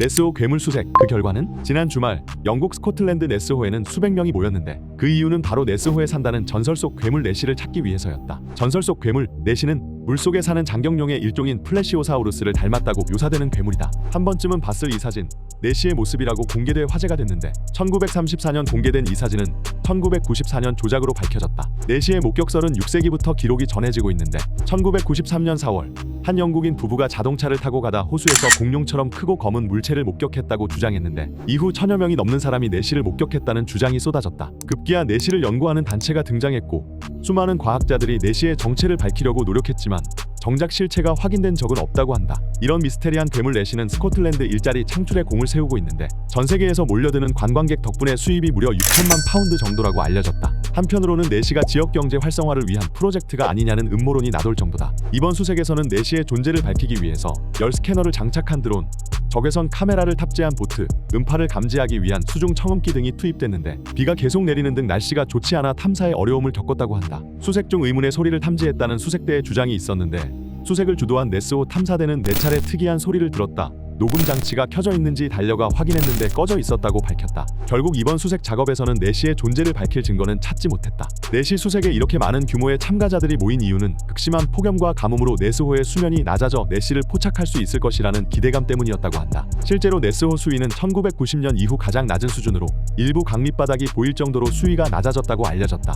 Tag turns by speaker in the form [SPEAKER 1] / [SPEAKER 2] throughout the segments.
[SPEAKER 1] 네스호 괴물 수색 그 결과는 지난 주말 영국 스코틀랜드 네스호에는 수백 명이 모였는데 그 이유는 바로 네스호에 산다는 전설 속 괴물 네시를 찾기 위해서였다. 전설 속 괴물 네시는 물속에 사는 장경룡의 일종인 플래시오사우루스를 닮았다고 묘사되는 괴물이다. 한 번쯤은 봤을 이 사진 네시의 모습이라고 공개돼 화제가 됐는데 1934년 공개된 이 사진은 1994년 조작으로 밝혀졌다. 네시의 목격설은 6세기부터 기록이 전해지고 있는데 1993년 4월 한 영국인 부부가 자동차를 타고 가다 호수에서 공룡처럼 크고 검은 물체를 목격했다고 주장했는데 이후 천여 명이 넘는 사람이 네시를 목격했다는 주장이 쏟아졌다. 급기야 네시를 연구하는 단체가 등장했고 수많은 과학자들이 네시의 정체를 밝히려고 노력했지만 정작 실체가 확인된 적은 없다고 한다. 이런 미스테리한 괴물 내시는 스코틀랜드 일자리 창출에 공을 세우고 있는데 전 세계에서 몰려드는 관광객 덕분에 수입이 무려 6천만 파운드 정도라고 알려졌다. 한편으로는 내시가 지역 경제 활성화를 위한 프로젝트가 아니냐는 음모론이 나돌 정도다. 이번 수색에서는 내시의 존재를 밝히기 위해서 열 스캐너를 장착한 드론, 적외선 카메라를 탑재한 보트, 음파를 감지하기 위한 수중 청음기 등이 투입됐는데 비가 계속 내리는 등 날씨가 좋지 않아 탐사에 어려움을 겪었다고 한다. 수색 중 의문의 소리를 탐지했다는 수색대의 주장이 있었는데 수색을 주도한 네스호 탐사대는 네 차례 특이한 소리를 들었다. 녹음 장치가 켜져 있는지 달려가 확인했는데 꺼져 있었다고 밝혔다. 결국 이번 수색 작업에서는 네시의 존재를 밝힐 증거는 찾지 못했다. 네시 수색에 이렇게 많은 규모의 참가자들이 모인 이유는 극심한 폭염과 가뭄으로 네스호의 수면이 낮아져 네시를 포착할 수 있을 것이라는 기대감 때문이었다고 한다. 실제로 네스호 수위는 1990년 이후 가장 낮은 수준으로 일부 강밑바닥이 보일 정도로 수위가 낮아졌다고 알려졌다.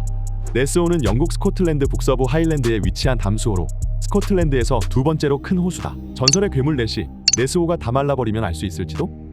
[SPEAKER 1] 네스호는 영국 스코틀랜드 북서부 하일랜드에 위치한 담수호로 스코틀랜드에서 두 번째로 큰 호수다. 전설의 괴물 네시, 네스호가 다 말라버리면 알 수 있을지도?